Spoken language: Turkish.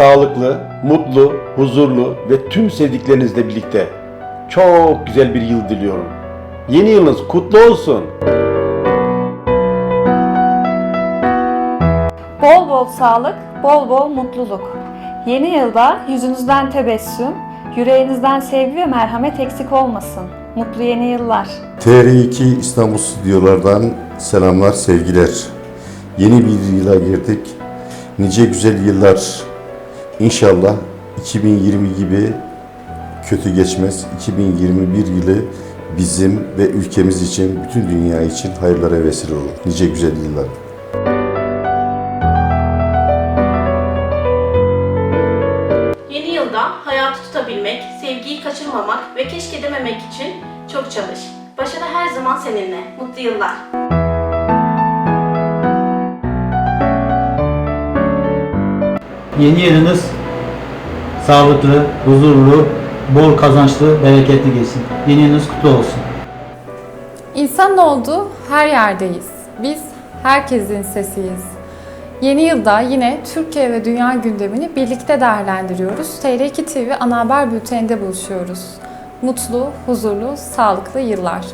sağlıklı, mutlu, huzurlu ve tüm sevdiklerinizle birlikte çok güzel bir yıl diliyorum. Yeni yılınız kutlu olsun. Bol bol sağlık, bol bol mutluluk. Yeni yılda yüzünüzden tebessüm, yüreğinizden sevgi ve merhamet eksik olmasın. Mutlu yeni yıllar. TR2 İstanbul stüdyolardan selamlar, sevgiler. Yeni bir yıla girdik. Nice güzel yıllar. İnşallah 2020 gibi kötü geçmez. 2021 yılı bizim ve ülkemiz için, bütün dünya için hayırlara vesile olur. Nice güzel yıllar. Yeni yılda hayatı tutabilmek, sevgiyi kaçırmamak ve keşke dememek için çok çalış. Başarı her zaman seninle. Mutlu yıllar. Yeni yılınız sağlıklı, huzurlu, bol kazançlı, bereketli geçsin. Yılınız kutlu olsun. İnsan oldu her yerdeyiz. Biz herkesin sesiyiz. Yeni yılda yine Türkiye ve dünya gündemini birlikte değerlendiriyoruz. TR2 TV ana haber bülteninde buluşuyoruz. Mutlu, huzurlu, sağlıklı yıllar.